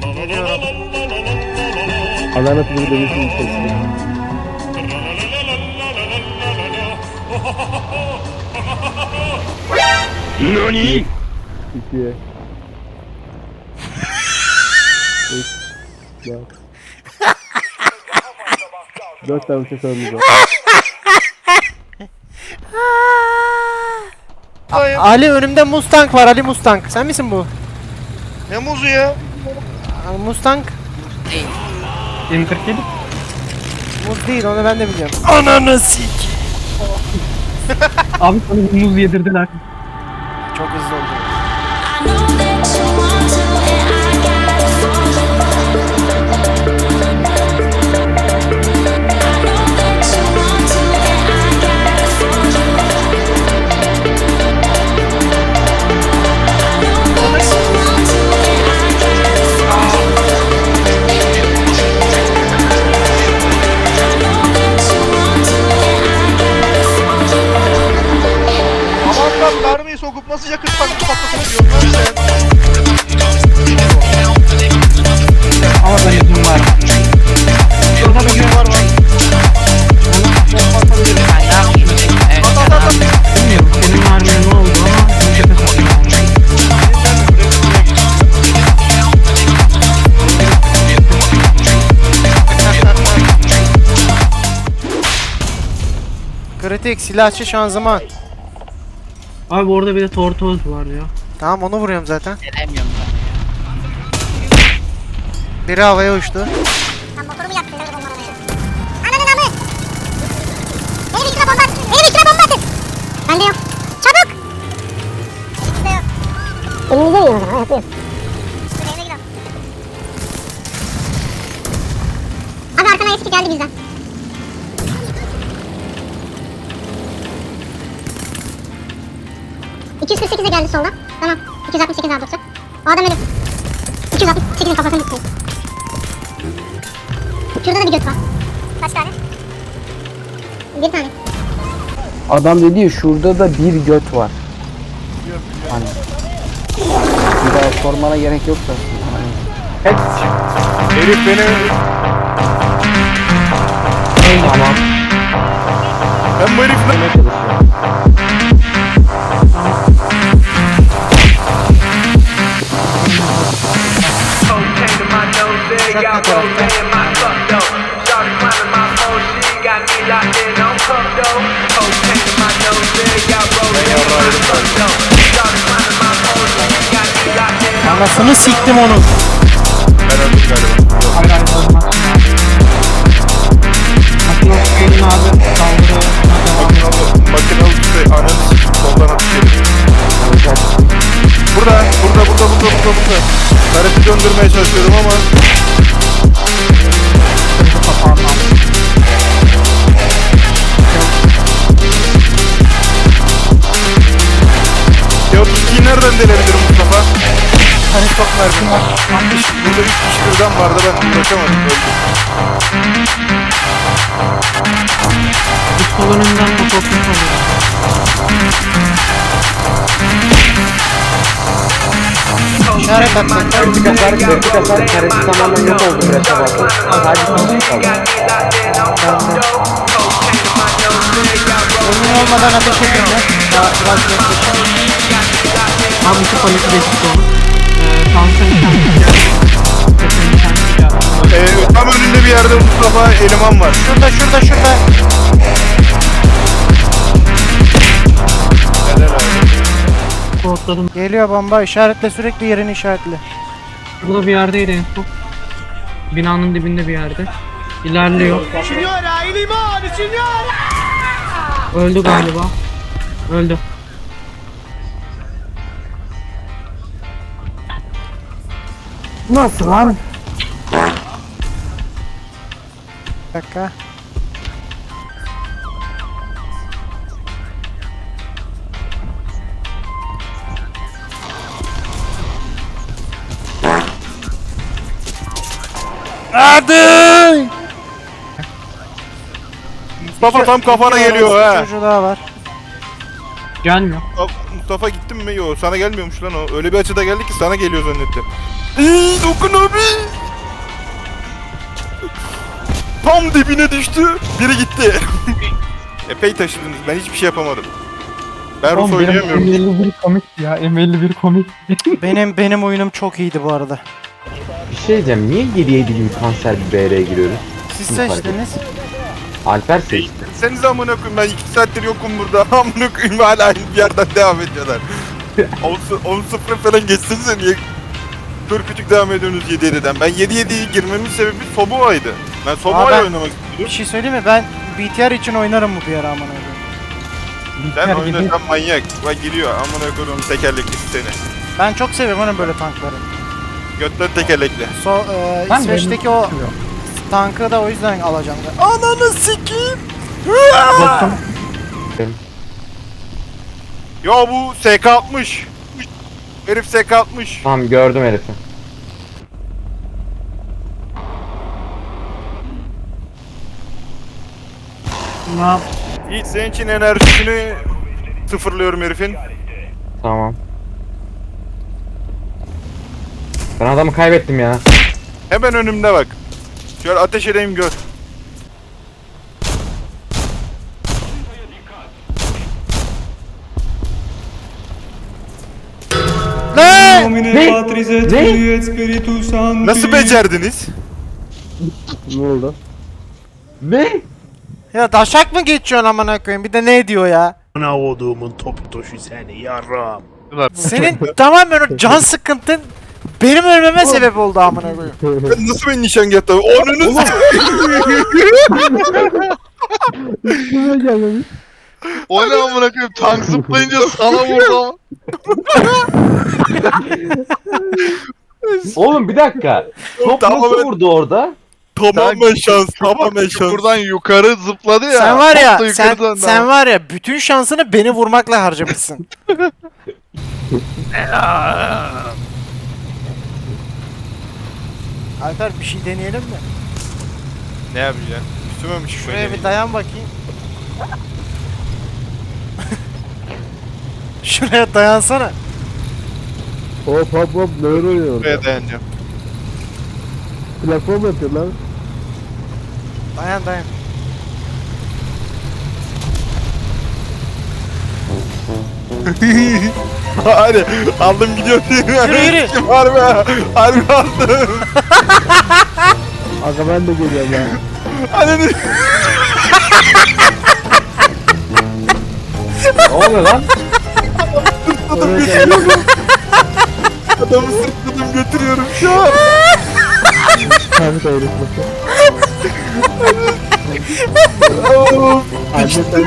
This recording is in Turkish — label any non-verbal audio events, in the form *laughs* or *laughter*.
Geliyorum. Adana dönüşüm sesi. NANI? İkiye. Üç. Dört. Dört tane şey sorumuz var. Ali önümde Mustang var Ali Mustang. Sen misin bu? Ne muzu ya? Mustang. M47. Muz değil onu ben de biliyorum. Ananı sik. *laughs* Abi sana muz yedirdiler. Çok hızlı oldu. Kritik silahçı şanzıman. Abi orada bir de tortoz var ya. Tamam onu vuruyorum zaten. Biri havaya uçtu. Lan motorumu yaktın öyle bombalamaya. Ananın amı. Benim üstüme bomba atın. Benim üstüme bomba atın. Bende yok. Çabuk. Elimizde yok. Elimizde yiyor o zaman yapıyor. Dur eve gidelim. Abi arkana eski geldi bizden. ...248'e geldi soldan. Tamam. 268 daha dursa. O adam ölü. 268'in kafasını tuttu. Şurada da bir göt var. Kaç tane? Bir tane. Adam dedi ya şurada da bir göt var. Hani. Bir daha sormana gerek yok da. Hani. Herif beni... Tamam. Ben bu herifle... Anasını siktim onu. Ben öldüm galiba. Hayır olmaz. Makine okuyun abi saldırı. Makinalı, makinalı tüfeği ananı sikip soldan atış yedim. Burada, burada, burada, burada, burada, burada. Karesi döndürmeye çalışıyorum ama Ya nereden delebilirim Mustafa? Hani çok mermi var. Burada üç kişi birden vardı ben. Öldüm. Üst sol önünden motosikleti alıyor. İşaret atmak. Bir sefer, bir sefer karesi tamamen yok oldu bir sefer. Sadece kaldı. Emin olmadan ateş edin de. Daha biraz yaklaşın. Abi iki paleti geçtik onu. Ee, tam önünde bir yerde Mustafa eleman var. Şurada şurada şurada. Spotladım. Geliyor bomba işaretle sürekli yerini işaretle. Burada bir yerdeydi en son. Binanın dibinde bir yerde. İlerliyor. Öldü galiba. Öldü. Nasıl lan? Bir dakika. Hadi! Mustafa tam kafana geliyor ha. Çocuğu daha var. Gelmiyor. Mustafa gittin mi? Yok sana gelmiyormuş lan o. Öyle bir açıda geldi ki sana geliyor zannettim. İyi dokun abi. Tam dibine düştü. Biri gitti. *laughs* Epey taşıdınız. Ben hiçbir şey yapamadım. Ben Rus oynayamıyorum. M51 komik ya. M51 komik. *laughs* Benim benim oyunum çok iyiydi bu arada. Bir şey diyeceğim. Niye 7 gibi kanser bir BR'ye giriyoruz? Siz Bunu fark seçtiniz. Alper seçti. Seniz amına koyayım ben 2 saattir yokum burada. *laughs* Amına koyayım hala aynı bir yerden devam ediyorlar. 10-0 falan geçsenize niye Dur küçük devam ediyorsunuz 7 7'den. Ben 7 7'ye girmemin sebebi Sobova'ydı. Ben Aa, Sobova'yı ben- oynamak Bir şey söyleyeyim mi? Ben BTR için oynarım bu bir ara aman abi. Sen gibi- sen manyak. Bak giriyor amına koyduğum tekerlekli seni. Ben çok seviyorum onun böyle tankları. Götten tekerlekli. So, e, İsveç'teki benim- o tankı da o yüzden alacağım. da. Ananı sikeyim. Dostum Ya bu SK60. Herif SK60. Tamam gördüm herifi. ne yap? Yiğit senin için enerjisini sıfırlıyorum herifin. Tamam. Ben adamı kaybettim ya. Hemen önümde bak. Şöyle ateş edeyim gör. Ne? Ne? Ne? Nasıl becerdiniz? Ne oldu? Ne? Ya daşak mı geçiyorsun amına koyayım? Bir de ne diyor ya? Ana olduğumun topu toşu seni yarram. Senin tamamen o can sıkıntın benim ölmeme sebep oldu amına koyayım. Ben nasıl ben nişan yaptım? Onunu O ne amına koyayım tank zıplayınca sana vurdu ama. *laughs* *laughs* Oğlum bir dakika. Top Tamam, nasıl evet. vurdu orada? tamamen şans, tamamen şans. Buradan yukarı zıpladı ya. sen var ya, sen, sen var ya bütün şansını beni vurmakla harcamışsın. *laughs* Alper bir şey deneyelim mi? Ne yapacaksın? Üstüme mi Şuraya bir dayan bakayım. *laughs* Şuraya dayansana. Hop hop hop ne oluyor? Buraya dayanacağım. Platform yapıyor lan. Dayan dayan. *laughs* Hadi aldım gidiyorum. Yürü, yürü. Kim harbi ha? Harbi aldım. Aga ben de geliyorum ya. Hadi ne oluyor lan? Adamı sırtladım götürüyorum şu an. Kanka öğretmen. Of. Anne